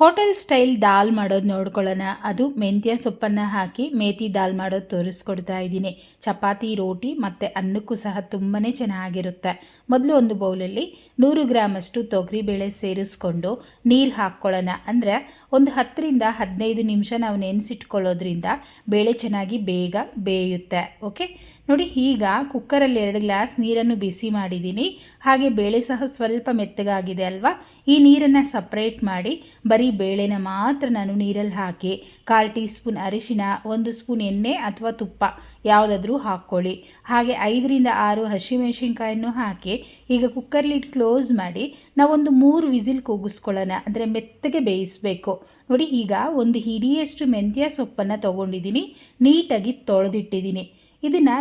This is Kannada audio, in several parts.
ಹೋಟೆಲ್ ಸ್ಟೈಲ್ ದಾಲ್ ಮಾಡೋದು ನೋಡ್ಕೊಳ್ಳೋಣ. ಅದು ಮೆಂತ್ಯ ಸೊಪ್ಪನ್ನು ಹಾಕಿ ಮೇಥಿ ದಾಲ್ ಮಾಡೋದು ತೋರಿಸ್ಕೊಡ್ತಾ ಇದ್ದೀನಿ. ಚಪಾತಿ, ರೋಟಿ ಮತ್ತು ಅನ್ನಕ್ಕೂ ಸಹ ತುಂಬಾ ಚೆನ್ನಾಗಿರುತ್ತೆ. ಮೊದಲು ಒಂದು ಬೌಲಲ್ಲಿ ನೂರು ಗ್ರಾಮಷ್ಟು ತೊಗರಿಬೇಳೆ ಸೇರಿಸ್ಕೊಂಡು ನೀರು ಹಾಕ್ಕೊಳ್ಳೋಣ. ಅಂದರೆ ಒಂದು ಹತ್ತರಿಂದ ಹದಿನೈದು ನಿಮಿಷ ನಾವು ನೆನೆಸಿಟ್ಕೊಳ್ಳೋದ್ರಿಂದ ಬೇಳೆ ಚೆನ್ನಾಗಿ ಬೇಗ ಬೇಯುತ್ತೆ. ಓಕೆ? ನೋಡಿ, ಈಗ ಕುಕ್ಕರಲ್ಲಿ ಎರಡು ಗ್ಲಾಸ್ ನೀರನ್ನು ಬಿಸಿ ಮಾಡಿದ್ದೀನಿ. ಹಾಗೆ ಬೇಳೆ ಸಹ ಸ್ವಲ್ಪ ಮೆತ್ತಗಾಗಿದೆ ಅಲ್ವಾ? ಈ ನೀರನ್ನು ಸಪ್ರೇಟ್ ಮಾಡಿ ಬರೀ ಬೇಳೆನ ಮಾತ್ರ ನಾನು ನೀರಲ್ಲಿ ಹಾಕಿ ಕಾಲು ಟೀ ಸ್ಪೂನ್ ಅರಿಶಿನ ಒಂದು ಸ್ಪೂನ್ ಎಣ್ಣೆ ಅಥವಾ ತುಪ್ಪ ಯಾವುದಾದ್ರೂ ಹಾಕ್ಕೊಳ್ಳಿ. ಹಾಗೆ ಐದರಿಂದ ಆರು ಹಸಿಮೆಣಸಿನ್ಕಾಯನ್ನು ಹಾಕಿ ಈಗ ಕುಕ್ಕರ್ಲಿಟ್ಟು ಕ್ಲೋಸ್ ಮಾಡಿ ನಾವೊಂದು ಮೂರು ವಿಸಿಲ್ ಕೂಗಿಸ್ಕೊಳ್ಳೋಣ. ಅಂದರೆ ಮೆತ್ತಗೆ ಬೇಯಿಸಬೇಕು. ನೋಡಿ ಈಗ ಒಂದು ಹಿಡಿಯಷ್ಟು ಮೆಂತ್ಯ ಸೊಪ್ಪನ್ನು ತೊಗೊಂಡಿದ್ದೀನಿ. ನೀಟಾಗಿ ತೊಳೆದಿಟ್ಟಿದ್ದೀನಿ. ಇದನ್ನು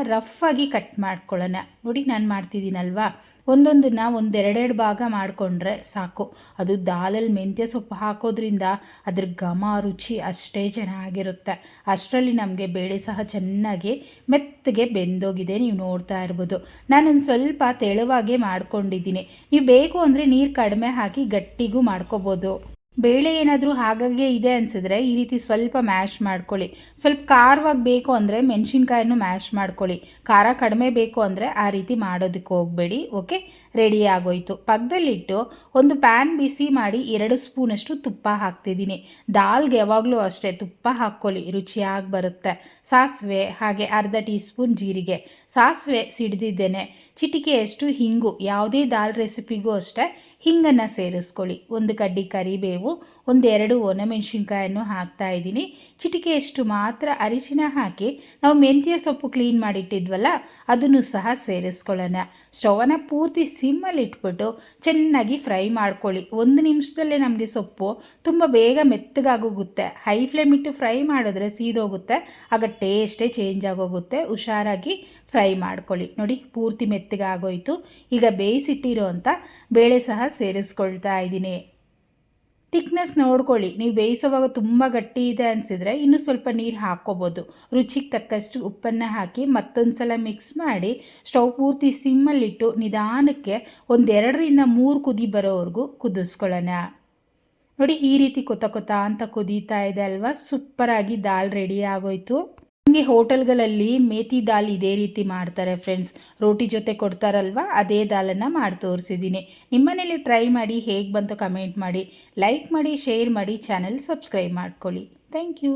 ಆಗಿ ಕಟ್ ಮಾಡ್ಕೊಳ್ಳೋಣ. ನೋಡಿ ನಾನು ಮಾಡ್ತಿದ್ದೀನಲ್ವಾ? ಒಂದೊಂದನ್ನ ಒಂದೆರಡೆರಡು ಭಾಗ ಮಾಡಿಕೊಂಡ್ರೆ ಸಾಕು. ಅದು ದಾಲಲ್ಲಿ ಮೆಂತ್ಯ ಸೊಪ್ಪು ಹಾಕೋದ್ರಿಂದ ಅದ್ರ ಘಮ, ರುಚಿ ಅಷ್ಟೇ ಚೆನ್ನಾಗಿರುತ್ತೆ. ಅಷ್ಟರಲ್ಲಿ ನಮಗೆ ಬೇಳೆ ಸಹ ಚೆನ್ನಾಗಿ ಮೆತ್ತಗೆ ಬೆಂದೋಗಿದೆ. ನೀವು ನೋಡ್ತಾ ಇರ್ಬೋದು. ನಾನೊಂದು ಸ್ವಲ್ಪ ತೆಳುವಾಗೆ ಮಾಡ್ಕೊಂಡಿದ್ದೀನಿ. ನೀವು ಬೇಕು ಅಂದರೆ ನೀರು ಕಡಿಮೆ ಹಾಕಿ ಗಟ್ಟಿಗೂ ಮಾಡ್ಕೋಬೋದು. ಬೇಳೆ ಏನಾದರೂ ಹಾಗಾಗೆ ಇದೆ ಅನಿಸಿದ್ರೆ ಈ ರೀತಿ ಸ್ವಲ್ಪ ಮ್ಯಾಶ್ ಮಾಡ್ಕೊಳ್ಳಿ. ಸ್ವಲ್ಪ ಖಾರವಾಗಿ ಬೇಕು ಅಂದರೆ ಮೆಣಸಿನ್ಕಾಯನ್ನು ಮ್ಯಾಶ್ ಮಾಡ್ಕೊಳ್ಳಿ. ಖಾರ ಕಡಿಮೆ ಬೇಕು ಅಂದರೆ ಆ ರೀತಿ ಮಾಡೋದಕ್ಕೆ ಹೋಗಬೇಡಿ, ಓಕೆ? ರೆಡಿ ಆಗೋಯ್ತು. ಪಕ್ಕದಲ್ಲಿಟ್ಟು ಒಂದು ಪ್ಯಾನ್ ಬಿಸಿ ಮಾಡಿ ಎರಡು ಸ್ಪೂನಷ್ಟು ತುಪ್ಪ ಹಾಕ್ತಿದ್ದೀನಿ. ದಾಲ್ಗೆ ಯಾವಾಗಲೂ ಅಷ್ಟೇ ತುಪ್ಪ ಹಾಕ್ಕೊಳ್ಳಿ, ರುಚಿಯಾಗಿ ಬರುತ್ತೆ. ಸಾಸಿವೆ, ಹಾಗೆ ಅರ್ಧ ಟೀ ಸ್ಪೂನ್ ಜೀರಿಗೆ. ಸಾಸಿವೆ ಸಿಡ್ದಿದ್ದೇನೆ. ಚಿಟಿಕೆಯಷ್ಟು ಹಿಂಗು, ಯಾವುದೇ ದಾಲ್ ರೆಸಿಪಿಗೂ ಅಷ್ಟೇ ಹಿಂಗನ್ನು ಸೇರಿಸ್ಕೊಳ್ಳಿ. ಒಂದು ಕಡ್ಡಿ ಕರಿಬೇವು ಒಂದೆರಡು ಒಣಮೆಣಸಿನ್ಕಾಯನ್ನು ಹಾಕ್ತಾ ಇದ್ದೀನಿ. ಚಿಟಿಕೆಯಷ್ಟು ಮಾತ್ರ ಅರಿಶಿನ ಹಾಕಿ ನಾವು ಮೆಂತ್ಯ ಸೊಪ್ಪು ಕ್ಲೀನ್ ಮಾಡಿಟ್ಟಿದ್ವಲ್ಲ, ಅದನ್ನು ಸಹ ಸೇರಿಸ್ಕೊಳ್ಳೋಣ. ಸ್ಟವನ್ನು ಪೂರ್ತಿ ಸಿಮ್ಮಲ್ಲಿ ಇಟ್ಬಿಟ್ಟು ಚೆನ್ನಾಗಿ ಫ್ರೈ ಮಾಡ್ಕೊಳ್ಳಿ. ಒಂದು ನಿಮಿಷದಲ್ಲೇ ನಮಗೆ ಸೊಪ್ಪು ತುಂಬ ಬೇಗ ಮೆತ್ತಗಾಗೋಗುತ್ತೆ. ಹೈ ಫ್ಲೇಮ್ ಇಟ್ಟು ಫ್ರೈ ಮಾಡಿದ್ರೆ ಸೀದೋಗುತ್ತೆ. ಆಗ ಟೇಸ್ಟೇ ಚೇಂಜ್ ಆಗೋಗುತ್ತೆ. ಹುಷಾರಾಗಿ ಫ್ರೈ ಮಾಡ್ಕೊಳ್ಳಿ. ನೋಡಿ, ಪೂರ್ತಿ ಮೆತ್ತಗಾಗೋಯಿತು. ಈಗ ಬೇಯಿಸಿಟ್ಟಿರೋ ಅಂಥ ಬೇಳೆ ಸಹ ಸೇರಿಸ್ಕೊಳ್ತಾ ಇದ್ದೀನಿ. ತಿಕ್ನೆಸ್ ನೋಡ್ಕೊಳ್ಳಿ. ನೀವು ಬೇಯಿಸೋವಾಗ ತುಂಬ ಗಟ್ಟಿ ಇದೆ ಅನಿಸಿದ್ರೆ ಇನ್ನೂ ಸ್ವಲ್ಪ ನೀರು ಹಾಕ್ಕೋಬೋದು. ರುಚಿಗೆ ತಕ್ಕಷ್ಟು ಉಪ್ಪನ್ನು ಹಾಕಿ ಮತ್ತೊಂದು ಸಲ ಮಿಕ್ಸ್ ಮಾಡಿ ಸ್ಟೌವ್ ಪೂರ್ತಿ ಸಿಮ್ಮಲ್ಲಿಟ್ಟು ನಿಧಾನಕ್ಕೆ ಒಂದೆರಡರಿಂದ ಮೂರು ಕುದಿ ಬರೋವರೆಗೂ ಕುದಿಸ್ಕೊಳ್ಳೋಣ. ನೋಡಿ ಈ ರೀತಿ ಕೊತ ಕೊತ ಅಂತ ಕುದೀತಾ ಇದೆ ಅಲ್ವಾ? ಸೂಪರಾಗಿ ದಾಲ್ ರೆಡಿ ಆಗೋಯ್ತು. ನಿಮಗೆ ಹೋಟೆಲ್ಗಳಲ್ಲಿ ಮೇತಿ ದಾಲ್ ಇದೇ ರೀತಿ ಮಾಡ್ತಾರೆ ಫ್ರೆಂಡ್ಸ್ ರೋಟಿ ಜೊತೆ ಕೊಡ್ತಾರಲ್ವ? ಅದೇ ದಾಲನ್ನು ಮಾಡಿ ತೋರಿಸಿದ್ದೀನಿ. ನಿಮ್ಮನೇಲಿ ಟ್ರೈ ಮಾಡಿ, ಹೇಗೆ ಬಂತು ಕಮೆಂಟ್ ಮಾಡಿ ಲೈಕ್ ಮಾಡಿ ಶೇರ್ ಮಾಡಿ ಚಾನೆಲ್ ಸಬ್ಸ್ಕ್ರೈಬ್ ಮಾಡ್ಕೊಳ್ಳಿ. Thank you